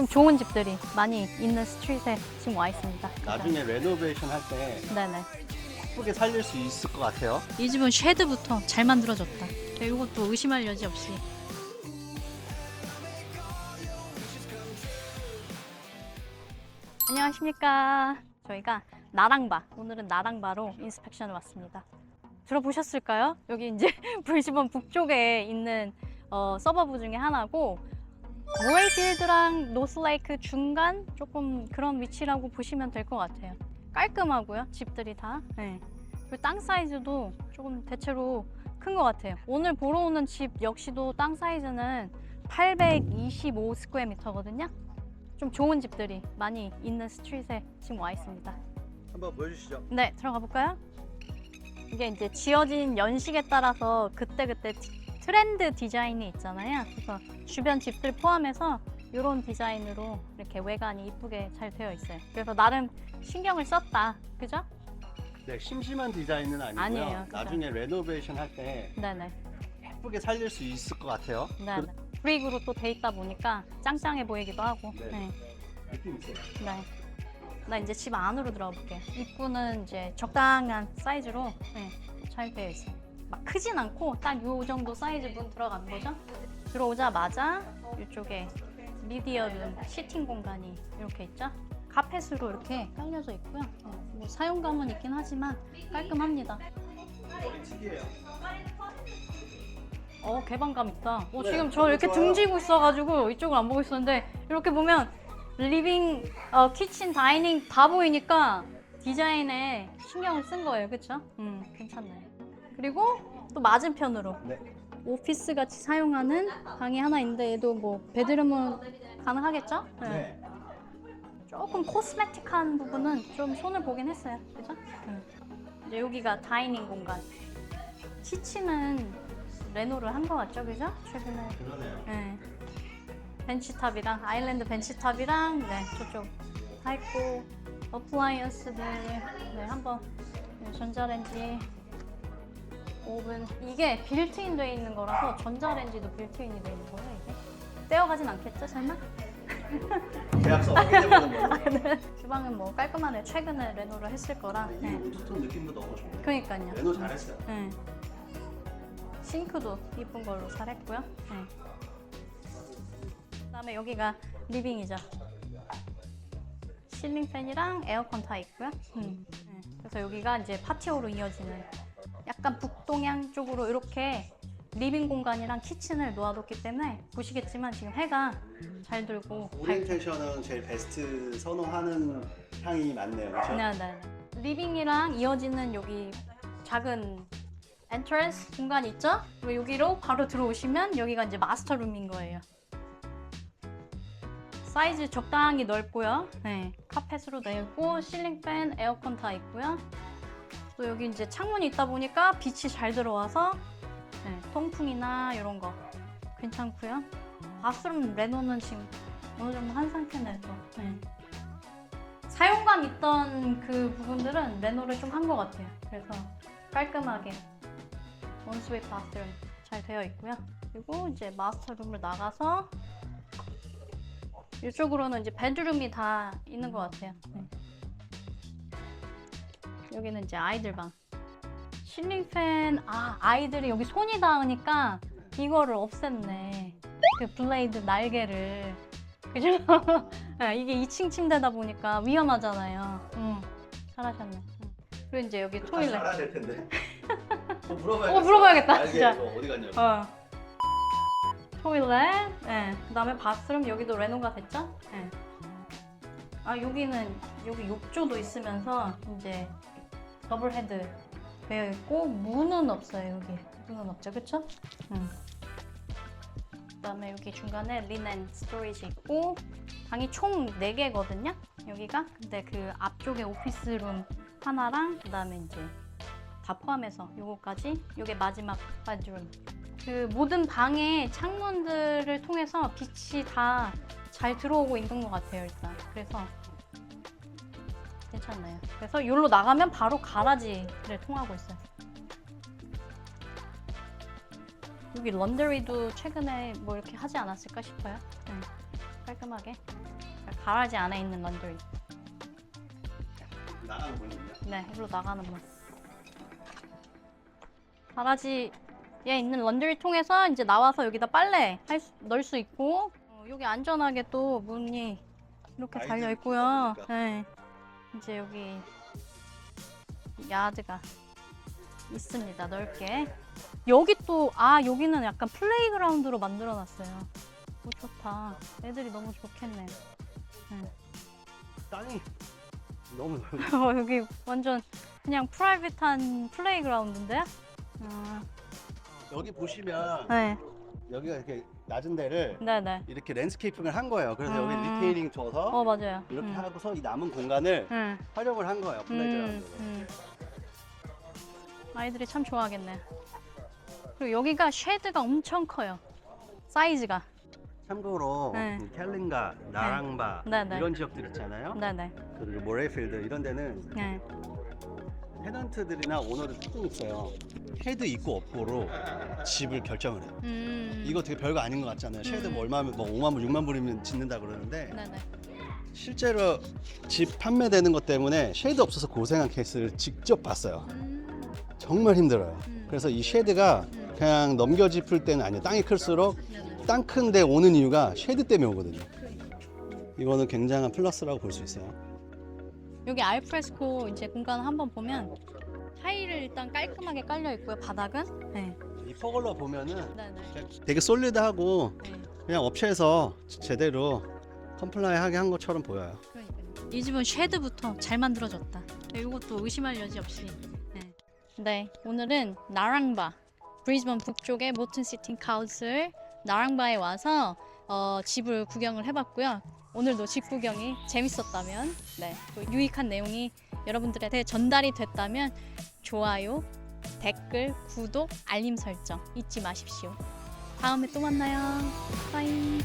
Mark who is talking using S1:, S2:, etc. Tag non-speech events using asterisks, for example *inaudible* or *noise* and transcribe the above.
S1: 좀 좋은 집들이 많이 있는 스트릿에 지금 와 있습니다.
S2: 나중에 레노베이션 할 때
S1: 네네.
S2: 예쁘게 살릴 수 있을 것 같아요.
S1: 이 집은 쉐드부터 잘 만들어졌다. 이것도 의심할 여지 없이. 안녕하십니까. 저희가 나랑바, 오늘은 나랑바로 인스펙션을 왔습니다. 들어보셨을까요? 여기 이제 *laughs* 브리즈번 북쪽에 있는 어, 서버브 중에 하나고 모레이필드랑 노스레이크 중간 조금 그런 위치라고 보시면 될 것 같아요. 깔끔하고요, 집들이 다. 네. 그리고 땅 사이즈도 조금 대체로 큰 것 같아요. 오늘 보러 오는 집 역시도 땅 사이즈는 825 스퀘어 미터거든요. 좀 좋은 집들이 많이 있는 스트릿에 지금 와 있습니다.
S2: 한번 보여주시죠.
S1: 네, 들어가 볼까요? 이게 이제 지어진 연식에 따라서 그때그때 티- 트렌드 디자인이 있잖아요. 그래서 주변 집들 포함해서 이런 디자인으로 이렇게 외관이 이쁘게 잘 되어 있어요. 그래서 나름 신경을 썼다. 그죠?
S2: 네, 심심한 디자인은 아니고요.
S1: 아니에요, 그죠.
S2: 나중에 레노베이션 할 때
S1: 네네.
S2: 예쁘게 살릴 수 있을 것 같아요.
S1: 네. 브릭으로 또 돼 있다 보니까 짱짱해 보이기도 하고.
S2: 네.
S1: 네.
S2: 느낌 있어요.
S1: 네. 나 이제 집 안으로 들어가 볼게. 입구는 이제 적당한 사이즈로 네, 잘 되어 있어요. 막 크진 않고 딱 요 정도 사이즈 문 들어가는 거죠. 들어오자마자 이쪽에 미디어 룸 시팅 공간이 이렇게 있죠. 카펫으로 이렇게 깔려져 있고요. 네, 뭐 사용감은 있긴 하지만 깔끔합니다. 어 개방감 있다. 어,
S2: 네,
S1: 지금 저 이렇게
S2: 좋아요.
S1: 등지고 있어가지고 이쪽을 안 보고 있었는데 이렇게 보면 리빙, 어, 키친, 다이닝 다 보이니까 디자인에 신경을 쓴 거예요, 그렇죠? 음 괜찮네요. 그리고 또 맞은편으로
S2: 네.
S1: 오피스 같이 사용하는 방이 하나 있는데 얘도 뭐 베드룸은 가능하겠죠?
S2: 네.
S1: 조금 코스메틱한 부분은 좀 손을 보긴 했어요. 그죠? 응. 이제 여기가 다이닝 공간. 키친은 레노를 한 것 같죠? 그죠? 최근에.
S2: 그러네요.
S1: 네. 벤치탑이랑 아일랜드 벤치탑이랑 네, 저쪽 다 있고 어플라이언스들 네, 한번 네, 전자레인지 오븐 이게 빌트인 돼 있는 거라서 전자레인지도 빌트인이 돼 있는 거예요 이게 떼어가진 않겠죠 설마?
S2: 계약서 확인해 보는 거예요. *laughs*
S1: 주방은 뭐 깔끔하네. 최근에 레노를 했을 거라. 네.
S2: 우드톤 느낌도 너무 좋고.
S1: 그러니까요.
S2: 레노 잘했어요.
S1: 네. 싱크도 이쁜 걸로 잘했고요. 네. 그다음에 여기가 리빙이죠. 실링 팬이랑 에어컨 다 있고요. 음. 네. 그래서 여기가 이제 파티오로 이어지는 약간 북동향 쪽으로 이렇게 리빙 공간이랑 키친을 놓아뒀기 때문에 보시겠지만 지금 해가 잘 들고 밝-
S2: 오리엔테이션은 제일 베스트 선호하는 향이 많네요. 그렇죠?
S1: 네, 네. 리빙이랑 이어지는 여기 작은 엔트런스 공간 있죠? 그리고 여기로 바로 들어오시면 여기가 이제 마스터룸인 거예요. 사이즈 적당히 넓고요. 네, 카펫으로 되어 있고 실링팬, 에어컨 다 있고요. 또 여기 이제 창문이 있다 보니까 빛이 잘 들어와서 네, 통풍이나 이런 거 괜찮고요. 바스룸 레노는 지금 어느 정도 한 상태네요. 또. 네. 사용감 있던 그 부분들은 레노를 좀 한 것 같아요. 그래서 깔끔하게 원스웨이 바스룸 잘 되어 있고요. 그리고 이제 마스터룸을 나가서 이쪽으로는 이제 베드룸이 다 있는 것 같아요. 네. 여기는 이제 아이들 방. 실링팬, 아, 아이들이 여기 손이 닿으니까 이거를 없앴네. 그 블레이드 날개를. 그죠? 네, *laughs* 이게 2층 침대다 보니까 위험하잖아요. 응, 잘하셨네. 응. 그리고 이제 여기 토일렛.
S2: 알아야 될 텐데. 어, *laughs* 물어봐야겠어.
S1: 어, 물어봐야겠다,
S2: 알게,
S1: 진짜.
S2: 저 어디 갔냐고.
S1: 어. 토일렛, 네. 그 다음에 바스룸 여기도 레노가 됐죠? 네. 아 여기는 여기 욕조도 있으면서 이제 더블 헤드 되어 있고 문은 없어요 여기 문은 없죠, 그렇죠? 음. 그 다음에 여기 중간에 리넨 스토리지 있고 방이 총 4개거든요. 여기가 근데 그 앞쪽에 오피스룸 하나랑 그 다음에 이제 다 포함해서 요거까지 요게 마지막 바드룸 그 모든 방의 창문들을 통해서 빛이 다 잘 들어오고 있는 것 같아요 일단 그래서 괜찮네요. 그래서 여기로 나가면 바로 가라지를 통하고 있어요. 여기 런더리도 최근에 뭐 이렇게 하지 않았을까 싶어요. 네, 깔끔하게. 가라지 안에 있는 런드리.
S2: 나가는 분이요.
S1: 네 일로 나가는 문. 가라지에 있는 런드리 통해서 이제 나와서 여기다 빨래 할 수, 넣을 수 있고 어, 여기 안전하게 또 문이 이렇게 달려 있고요. 네 이제 여기 야드가 있습니다 넓게. 여기 또 아 여기는 약간 플레이그라운드로 만들어 놨어요. 오 좋다. 애들이 너무 좋겠네.
S2: 땅이 너무 넓어. *laughs*
S1: 어, 여기 완전 그냥 프라이빗한 플레이그라운드인데? 아,
S2: 여기 보시면
S1: 네,
S2: 여기가 이렇게 낮은 데를
S1: 네네.
S2: 이렇게 랜스케이핑을 한 거예요. 그래서
S1: 음.
S2: 여기 리테이닝 줘서
S1: 어, 맞아요.
S2: 이렇게
S1: 음.
S2: 하고서 이 남은 공간을
S1: 응.
S2: 활용을 한 거예요.
S1: 음,
S2: 플레이그라운드로.
S1: 음. 아이들이 참 좋아하겠네. 그리고 여기가 쉐드가 엄청 커요. 사이즈가.
S2: 참고로
S1: 네.
S2: 그 캘린가, 나랑바
S1: 네, 네.
S2: 이런 지역들 있잖아요.
S1: 네네.
S2: 그리고 모레필드 이런 데는
S1: 네.
S2: 테넌트들이나 오너들 특징이 있어요. 쉐드 있고 없고로 집을 결정을 해요.
S1: 음.
S2: 이거 되게 별거 아닌 것 같잖아요. 쉐드
S1: 음.
S2: 뭐 얼마면 뭐 5만 불, 6만 불이면 짓는다 그러는데
S1: 네네.
S2: 실제로 집 판매되는 것 때문에 쉐드 없어서 고생한 케이스를 직접 봤어요.
S1: 음.
S2: 정말 힘들어요.
S1: 음.
S2: 그래서 이 쉐드가
S1: 음.
S2: 그냥 넘겨 짚을 때는 아니에요. 땅이 클수록
S1: 네네.
S2: 땅 큰데 오는 이유가 쉐드 때문에 오거든요. 이거는 굉장한 플러스라고 볼 수 있어요.
S1: 여기 알프레스코 이제 공간 한번 보면 타일을 일단 깔끔하게 깔려 있고요. 바닥은. 네.
S2: 이 퍼글러 보면은
S1: 네네.
S2: 되게 솔리드하고
S1: 네.
S2: 그냥 업체에서 제대로 컴플라이하게 한 것처럼 보여요.
S1: 그러니까요. 이 집은 쉐드부터 잘 만들어졌다. 이것도 의심할 여지 없이. 네. 네, 오늘은 나랑바 브리즈번 북쪽의 모튼 시팅 카우스를 나랑바에 와서 어, 집을 구경을 해봤고요. 오늘도 집 구경이 재밌었다면, 네, 또 유익한 내용이 여러분들한테 전달이 됐다면 좋아요, 댓글, 구독, 알림 설정 잊지 마십시오. 다음에 또 만나요. 빠이.